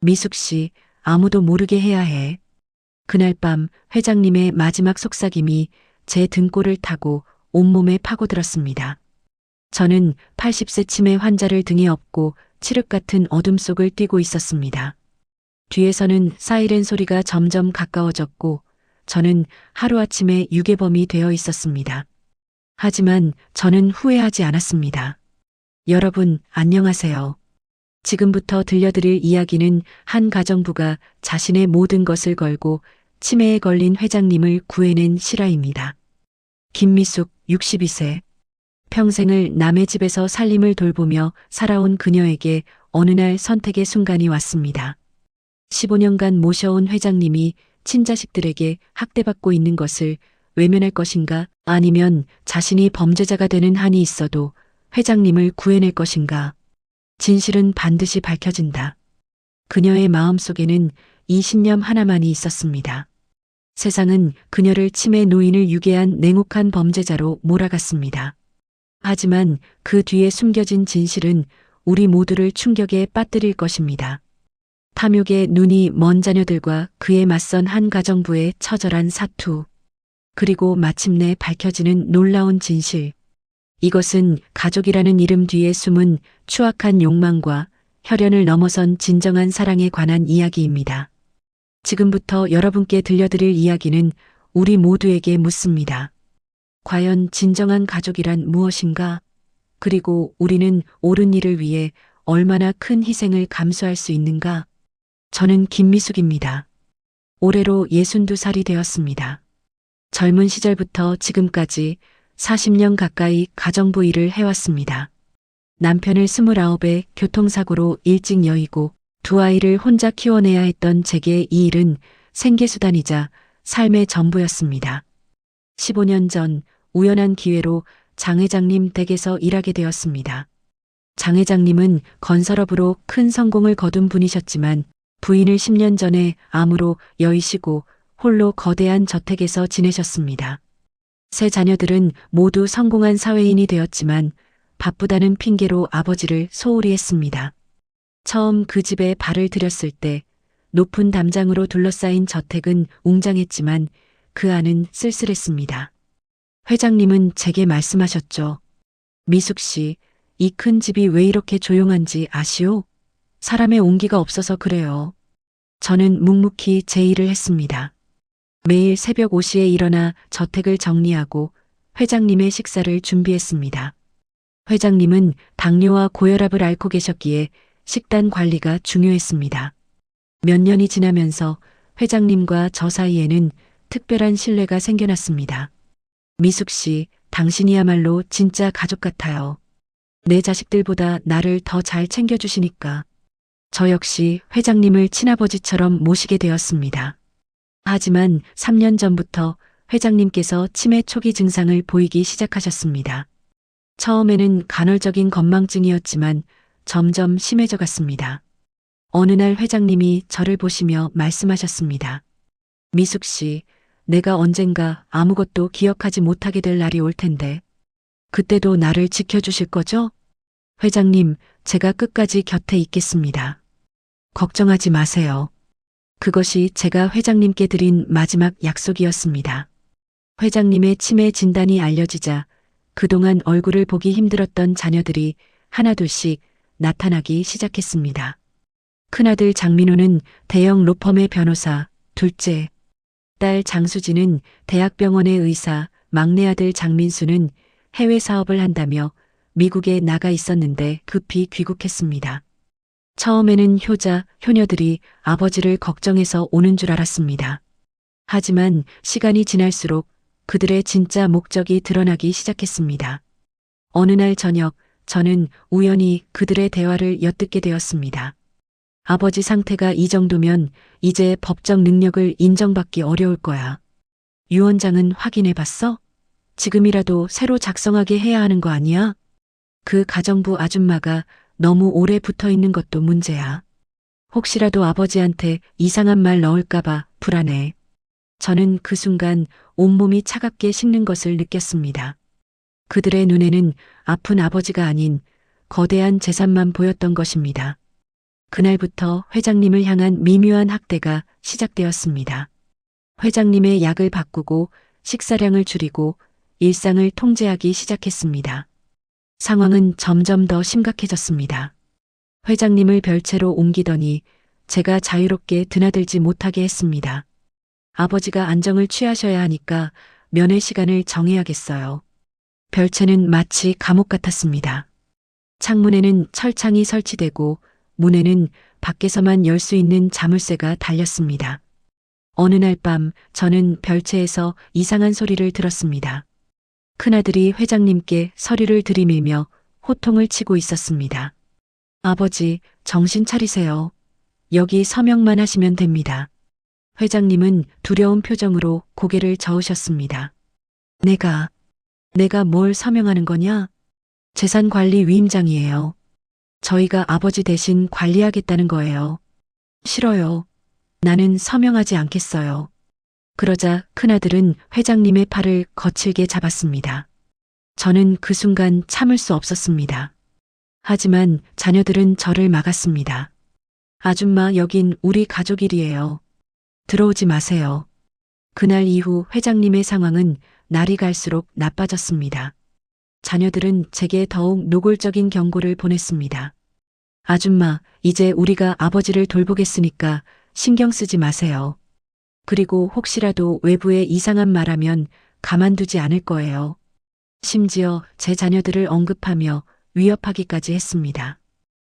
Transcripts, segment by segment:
미숙 씨, 아무도 모르게 해야 해. 그날 밤 회장님의 마지막 속삭임이 제 등골을 타고 온몸에 파고들었습니다. 저는 80세 치매 환자를 등에 업고 칠흑 같은 어둠 속을 뛰고 있었습니다. 뒤에서는 사이렌 소리가 점점 가까워졌고 저는 하루아침에 유괴범이 되어 있었습니다. 하지만 저는 후회하지 않았습니다. 여러분, 안녕하세요. 지금부터 들려드릴 이야기는 한 가정부가 자신의 모든 것을 걸고 치매에 걸린 회장님을 구해낸 실화입니다. 김미숙, 62세. 평생을 남의 집에서 살림을 돌보며 살아온 그녀에게 어느 날 선택의 순간이 왔습니다. 15년간 모셔온 회장님이 친자식들에게 학대받고 있는 것을 외면할 것인가 아니면 자신이 범죄자가 되는 한이 있어도 회장님을 구해낼 것인가. 진실은 반드시 밝혀진다. 그녀의 마음 속에는 이 신념 하나만이 있었습니다. 세상은 그녀를 치매 노인을 유괴한 냉혹한 범죄자로 몰아갔습니다. 하지만 그 뒤에 숨겨진 진실은 우리 모두를 충격에 빠뜨릴 것입니다. 탐욕의 눈이 먼 자녀들과 그에 맞선 한 가정부의 처절한 사투. 그리고 마침내 밝혀지는 놀라운 진실. 이것은 가족이라는 이름 뒤에 숨은 추악한 욕망과 혈연을 넘어선 진정한 사랑에 관한 이야기입니다. 지금부터 여러분께 들려드릴 이야기는 우리 모두에게 묻습니다. 과연 진정한 가족이란 무엇인가? 그리고 우리는 옳은 일을 위해 얼마나 큰 희생을 감수할 수 있는가? 저는 김미숙입니다. 올해로 62살이 되었습니다. 젊은 시절부터 지금까지 40년 가까이 가정부 일을 해왔습니다. 남편을 29에 교통사고로 일찍 여의고 두 아이를 혼자 키워내야 했던 제게 이 일은 생계수단이자 삶의 전부였습니다. 15년 전 우연한 기회로 장 회장님 댁에서 일하게 되었습니다. 장 회장님은 건설업으로 큰 성공을 거둔 분이셨지만 부인을 10년 전에 암으로 여의시고 홀로 거대한 저택에서 지내셨습니다. 세 자녀들은 모두 성공한 사회인이 되었지만 바쁘다는 핑계로 아버지를 소홀히 했습니다. 처음 그 집에 발을 들였을 때 높은 담장으로 둘러싸인 저택은 웅장했지만 그 안은 쓸쓸했습니다. 회장님은 제게 말씀하셨죠. 미숙 씨, 이 큰 집이 왜 이렇게 조용한지 아시오? 사람의 온기가 없어서 그래요. 저는 묵묵히 제 일을 했습니다. 매일 새벽 5시에 일어나 저택을 정리하고 회장님의 식사를 준비했습니다. 회장님은 당뇨와 고혈압을 앓고 계셨기에 식단 관리가 중요했습니다. 몇 년이 지나면서 회장님과 저 사이에는 특별한 신뢰가 생겨났습니다. 미숙 씨, 당신이야말로 진짜 가족 같아요. 내 자식들보다 나를 더 잘 챙겨주시니까. 저 역시 회장님을 친아버지처럼 모시게 되었습니다. 하지만 3년 전부터 회장님께서 치매 초기 증상을 보이기 시작하셨습니다. 처음에는 간헐적인 건망증이었지만 점점 심해져 갔습니다. 어느 날 회장님이 저를 보시며 말씀하셨습니다. 미숙 씨, 내가 언젠가 아무것도 기억하지 못하게 될 날이 올 텐데, 그때도 나를 지켜주실 거죠? 회장님, 제가 끝까지 곁에 있겠습니다. 걱정하지 마세요. 그것이 제가 회장님께 드린 마지막 약속이었습니다. 회장님의 치매 진단이 알려지자 그동안 얼굴을 보기 힘들었던 자녀들이 하나둘씩 나타나기 시작했습니다. 큰아들 장민호는 대형 로펌의 변호사, 둘째, 딸 장수진은 대학병원의 의사, 막내 아들 장민수는 해외 사업을 한다며 미국에 나가 있었는데 급히 귀국했습니다. 처음에는 효자, 효녀들이 아버지를 걱정해서 오는 줄 알았습니다. 하지만 시간이 지날수록 그들의 진짜 목적이 드러나기 시작했습니다. 어느 날 저녁, 저는 우연히 그들의 대화를 엿듣게 되었습니다. 아버지 상태가 이 정도면 이제 법적 능력을 인정받기 어려울 거야. 유 원장은 확인해 봤어? 지금이라도 새로 작성하게 해야 하는 거 아니야? 그 가정부 아줌마가 너무 오래 붙어 있는 것도 문제야. 혹시라도 아버지한테 이상한 말 넣을까봐 불안해. 저는 그 순간 온몸이 차갑게 식는 것을 느꼈습니다. 그들의 눈에는 아픈 아버지가 아닌 거대한 재산만 보였던 것입니다. 그날부터 회장님을 향한 미묘한 학대가 시작되었습니다. 회장님의 약을 바꾸고 식사량을 줄이고 일상을 통제하기 시작했습니다. 상황은 점점 더 심각해졌습니다. 회장님을 별채로 옮기더니 제가 자유롭게 드나들지 못하게 했습니다. 아버지가 안정을 취하셔야 하니까 면회 시간을 정해야겠어요. 별채는 마치 감옥 같았습니다. 창문에는 철창이 설치되고 문에는 밖에서만 열 수 있는 자물쇠가 달렸습니다. 어느 날 밤 저는 별채에서 이상한 소리를 들었습니다. 큰아들이 회장님께 서류를 들이밀며 호통을 치고 있었습니다. 아버지, 정신 차리세요. 여기 서명만 하시면 됩니다. 회장님은 두려운 표정으로 고개를 저으셨습니다. 내가, 내가 뭘 서명하는 거냐? 재산관리 위임장이에요. 저희가 아버지 대신 관리하겠다는 거예요. 싫어요. 나는 서명하지 않겠어요. 그러자 큰아들은 회장님의 팔을 거칠게 잡았습니다. 저는 그 순간 참을 수 없었습니다. 하지만 자녀들은 저를 막았습니다. 아줌마 여긴 우리 가족 일이에요. 들어오지 마세요. 그날 이후 회장님의 상황은 날이 갈수록 나빠졌습니다. 자녀들은 제게 더욱 노골적인 경고를 보냈습니다. 아줌마, 이제 우리가 아버지를 돌보겠으니까 신경 쓰지 마세요. 그리고 혹시라도 외부에 이상한 말하면 가만두지 않을 거예요. 심지어 제 자녀들을 언급하며 위협하기까지 했습니다.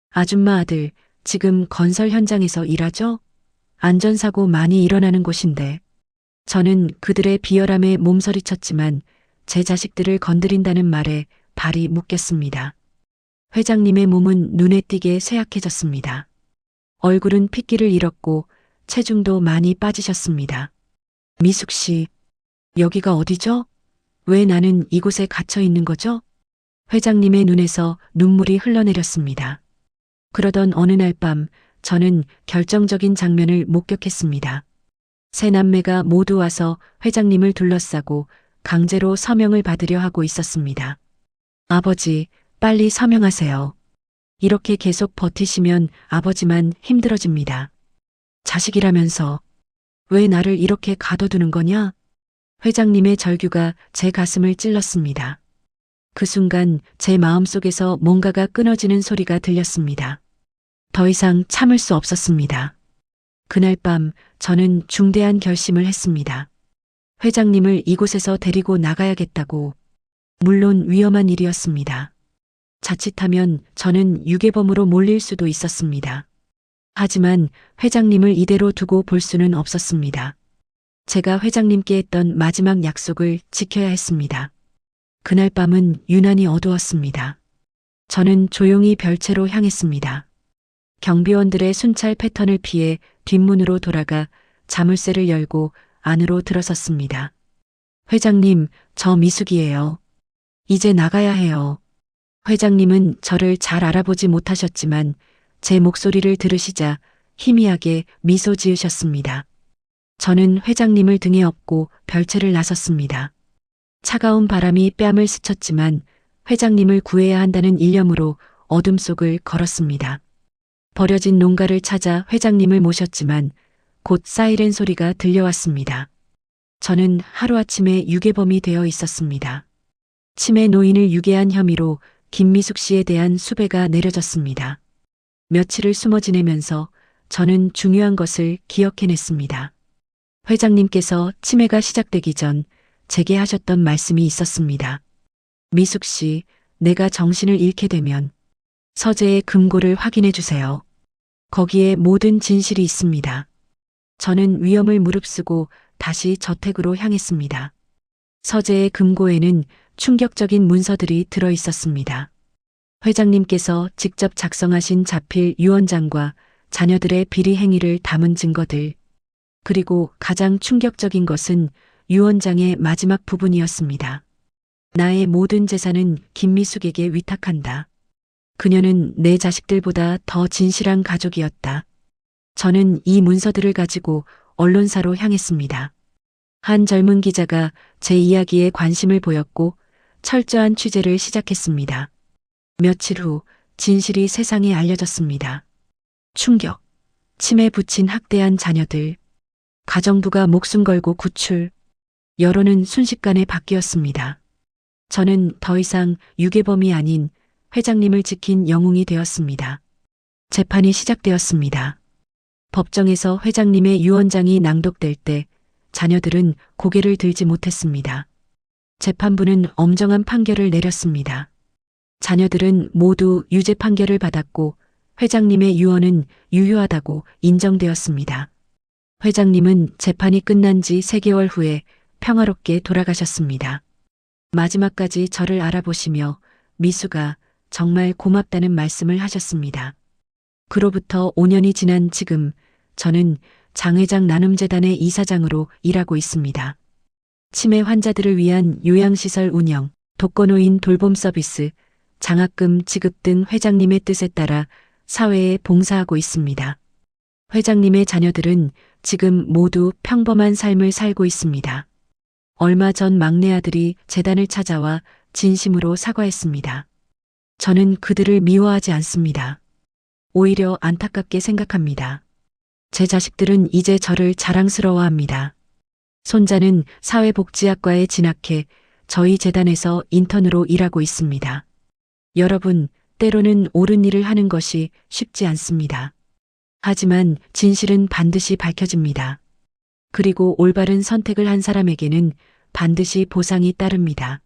아줌마 아들, 지금 건설 현장에서 일하죠? 안전사고 많이 일어나는 곳인데. 저는 그들의 비열함에 몸서리쳤지만 제 자식들을 건드린다는 말에 발이 묶였습니다. 회장님의 몸은 눈에 띄게 쇠약해졌습니다. 얼굴은 핏기를 잃었고 체중도 많이 빠지셨습니다. 미숙 씨, 여기가 어디죠? 왜 나는 이곳에 갇혀 있는 거죠? 회장님의 눈에서 눈물이 흘러내렸습니다. 그러던 어느 날 밤 저는 결정적인 장면을 목격했습니다. 세 남매가 모두 와서 회장님을 둘러싸고 강제로 서명을 받으려 하고 있었습니다. 아버지, 빨리 서명하세요. 이렇게 계속 버티시면 아버지만 힘들어집니다. 자식이라면서 왜 나를 이렇게 가둬두는 거냐? 회장님의 절규가 제 가슴을 찔렀습니다. 그 순간 제 마음속에서 뭔가가 끊어지는 소리가 들렸습니다. 더 이상 참을 수 없었습니다. 그날 밤 저는 중대한 결심을 했습니다. 회장님을 이곳에서 데리고 나가야겠다고. 물론 위험한 일이었습니다. 자칫하면 저는 유괴범으로 몰릴 수도 있었습니다. 하지만 회장님을 이대로 두고 볼 수는 없었습니다. 제가 회장님께 했던 마지막 약속을 지켜야 했습니다. 그날 밤은 유난히 어두웠습니다. 저는 조용히 별채로 향했습니다. 경비원들의 순찰 패턴을 피해 뒷문으로 돌아가 자물쇠를 열고 안으로 들어섰습니다. 회장님, 저 미숙이에요. 이제 나가야 해요. 회장님은 저를 잘 알아보지 못하셨지만 제 목소리를 들으시자 희미하게 미소 지으셨습니다. 저는 회장님을 등에 업고 별채를 나섰습니다. 차가운 바람이 뺨을 스쳤지만 회장님을 구해야 한다는 일념으로 어둠 속을 걸었습니다. 버려진 농가를 찾아 회장님을 모셨지만 곧 사이렌 소리가 들려왔습니다. 저는 하루아침에 유괴범이 되어 있었습니다. 치매 노인을 유괴한 혐의로 김미숙 씨에 대한 수배가 내려졌습니다. 며칠을 숨어 지내면서 저는 중요한 것을 기억해냈습니다. 회장님께서 치매가 시작되기 전 제게 하셨던 말씀이 있었습니다. 미숙 씨, 내가 정신을 잃게 되면 서재의 금고를 확인해 주세요. 거기에 모든 진실이 있습니다. 저는 위험을 무릅쓰고 다시 저택으로 향했습니다. 서재의 금고에는 충격적인 문서들이 들어 있었습니다. 회장님께서 직접 작성하신 자필 유언장과 자녀들의 비리 행위를 담은 증거들, 그리고 가장 충격적인 것은 유언장의 마지막 부분이었습니다. 나의 모든 재산은 김미숙에게 위탁한다. 그녀는 내 자식들보다 더 진실한 가족이었다. 저는 이 문서들을 가지고 언론사로 향했습니다. 한 젊은 기자가 제 이야기에 관심을 보였고 철저한 취재를 시작했습니다. 며칠 후 진실이 세상에 알려졌습니다. 충격, 침에 붙인 학대한 자녀들, 가정부가 목숨 걸고 구출, 여론은 순식간에 바뀌었습니다. 저는 더 이상 유괴범이 아닌 회장님을 지킨 영웅이 되었습니다. 재판이 시작되었습니다. 법정에서 회장님의 유언장이 낭독될 때 자녀들은 고개를 들지 못했습니다. 재판부는 엄정한 판결을 내렸습니다. 자녀들은 모두 유죄 판결을 받았고 회장님의 유언은 유효하다고 인정되었습니다. 회장님은 재판이 끝난 지 3개월 후에 평화롭게 돌아가셨습니다. 마지막까지 저를 알아보시며 미수가 정말 고맙다는 말씀을 하셨습니다. 그로부터 5년이 지난 지금 저는 장회장 나눔재단의 이사장으로 일하고 있습니다. 치매 환자들을 위한 요양시설 운영, 독거노인 돌봄 서비스, 장학금 지급 등 회장님의 뜻에 따라 사회에 봉사하고 있습니다. 회장님의 자녀들은 지금 모두 평범한 삶을 살고 있습니다. 얼마 전 막내 아들이 재단을 찾아와 진심으로 사과했습니다. 저는 그들을 미워하지 않습니다. 오히려 안타깝게 생각합니다. 제 자식들은 이제 저를 자랑스러워합니다. 손자는 사회복지학과에 진학해 저희 재단에서 인턴으로 일하고 있습니다. 여러분, 때로는 옳은 일을 하는 것이 쉽지 않습니다. 하지만 진실은 반드시 밝혀집니다. 그리고 올바른 선택을 한 사람에게는 반드시 보상이 따릅니다.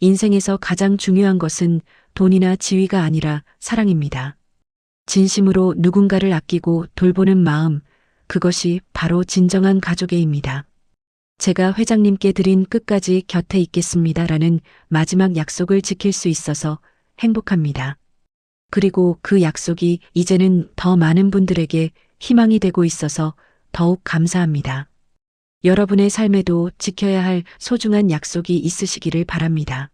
인생에서 가장 중요한 것은 돈이나 지위가 아니라 사랑입니다. 진심으로 누군가를 아끼고 돌보는 마음, 그것이 바로 진정한 가족애입니다. 제가 회장님께 드린 끝까지 곁에 있겠습니다라는 마지막 약속을 지킬 수 있어서 행복합니다. 그리고 그 약속이 이제는 더 많은 분들에게 희망이 되고 있어서 더욱 감사합니다. 여러분의 삶에도 지켜야 할 소중한 약속이 있으시기를 바랍니다.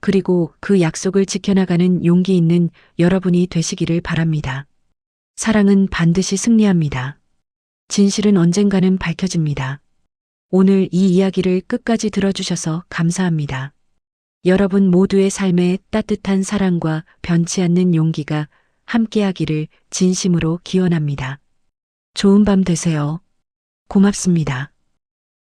그리고 그 약속을 지켜나가는 용기 있는 여러분이 되시기를 바랍니다. 사랑은 반드시 승리합니다. 진실은 언젠가는 밝혀집니다. 오늘 이 이야기를 끝까지 들어주셔서 감사합니다. 여러분 모두의 삶에 따뜻한 사랑과 변치 않는 용기가 함께하기를 진심으로 기원합니다. 좋은 밤 되세요. 고맙습니다.